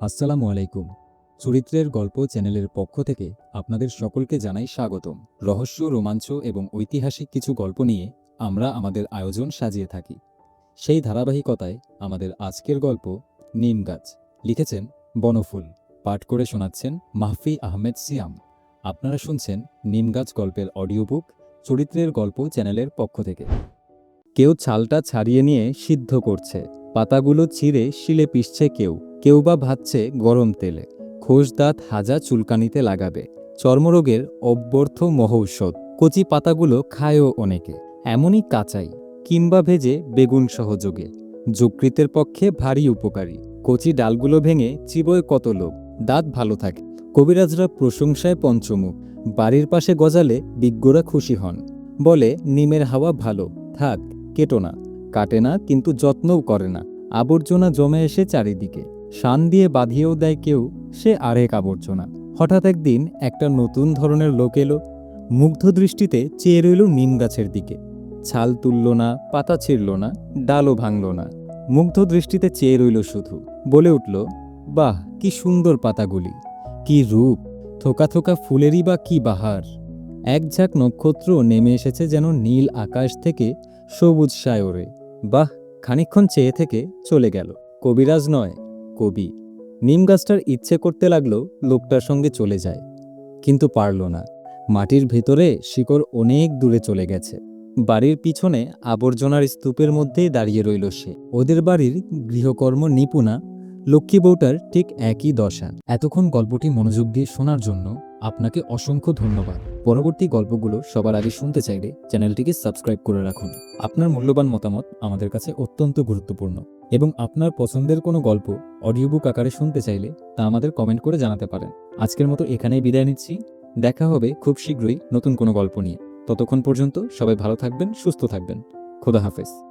আসসালামু আলাইকুম। চরিত্রের গল্প চ্যানেলের পক্ষ থেকে আপনাদের সকলকে জানাই স্বাগতম। রহস্য, রোমাঞ্চ এবং ঐতিহাসিক কিছু গল্প নিয়ে আমরা আমাদের আয়োজন সাজিয়ে থাকি। সেই ধারাবাহিকতায় আমাদের আজকের গল্প নিম গাছ। লিখেছেন বনফুল। পাঠ করে শোনাচ্ছেন মাহফি আহমেদ সিয়াম। আপনারা শুনছেন নিম গাছ গল্পের অডিও বুক চরিত্রের গল্প চ্যানেলের পক্ষ থেকে। কেউ ছালটা ছাড়িয়ে নিয়ে সিদ্ধ করছে। পাতাগুলো ছিঁড়ে শিলে পিষছে কেউ। কেউ বা ভাবছে গরম তেলে। খোস দাঁত হাজা চুলকানিতে লাগাবে। চর্মরোগের অব্যর্থ মহৌষধ। কচি পাতাগুলো খায়ও অনেকে। এমনই কাঁচাই, কিংবা ভেজে বেগুন সহযোগে। যকৃতের পক্ষে ভারী উপকারী। কচি ডালগুলো ভেঙে চিবোয় কত লোক দাঁত ভালো থাকে। কবিরাজরা প্রশংসায় পঞ্চমুখ। বাড়ির পাশে গজালে বিজ্ঞরা খুশি হন। বলে, নিমের হাওয়া ভালো। থাক, কেটো না। কাটে না, কিন্তু যত্নও করে না। আবর্জনা জমে এসে চারিদিকে। শান দিয়ে বাঁধিয়েও দেয় কেউ, সে আরেক আবর্জনা। হঠাৎ একদিন একটা নতুন ধরনের লোক এলো। মুগ্ধ দৃষ্টিতে চেয়ে রইল নিম গাছের দিকে। ছাল তুলল না, পাতা ছিঁড়ল না, ডালও ভাঙল না। মুগ্ধ দৃষ্টিতে চেয়ে রইল শুধু। বলে উঠল, বাহ, কি সুন্দর পাতাগুলি! কি রূপ! থোকা থোকা ফুলেরই বা কি বাহার! এক ঝাঁক নক্ষত্র নেমে এসেছে যেন নীল আকাশ থেকে সবুজ সায়রে। বাহ খানিক্ষণ চেয়ে থেকে চলে গেল। কবিরাজ নয় কবি। নিম গাছটার ইচ্ছে করতে লাগল লোকটার সঙ্গে চলে যায়, কিন্তু পারল না। মাটির ভেতরে শিকড় অনেক দূরে চলে গেছে। বাড়ির পিছনে আবর্জনার স্তূপের মধ্যেই দাঁড়িয়ে রইল সে। ওদের বাড়ির গৃহকর্ম নিপুণা, লক্ষ্মী বউটার ঠিক একই দশা। এতক্ষণ গল্পটি মনোযোগ দিয়ে শোনার জন্য আপনাকে অসংখ্য ধন্যবাদ। পরবর্তী গল্পগুলো সবার আগে শুনতে চাইলে চ্যানেলটিকে সাবস্ক্রাইব করে রাখুন। আপনার মূল্যবান মতামত আমাদের কাছে অত্যন্ত গুরুত্বপূর্ণ। এবং আপনার পছন্দের কোনো গল্প অডিও বুক আকারে শুনতে চাইলে তা আমাদের কমেন্ট করে জানাতে পারেন। আজকের মতো এখানেই বিদায় নিচ্ছি। দেখা হবে খুব শীঘ্রই নতুন কোনো গল্প নিয়ে। ততক্ষণ পর্যন্ত সবাই ভালো থাকবেন, সুস্থ থাকবেন। খোদা হাফেজ।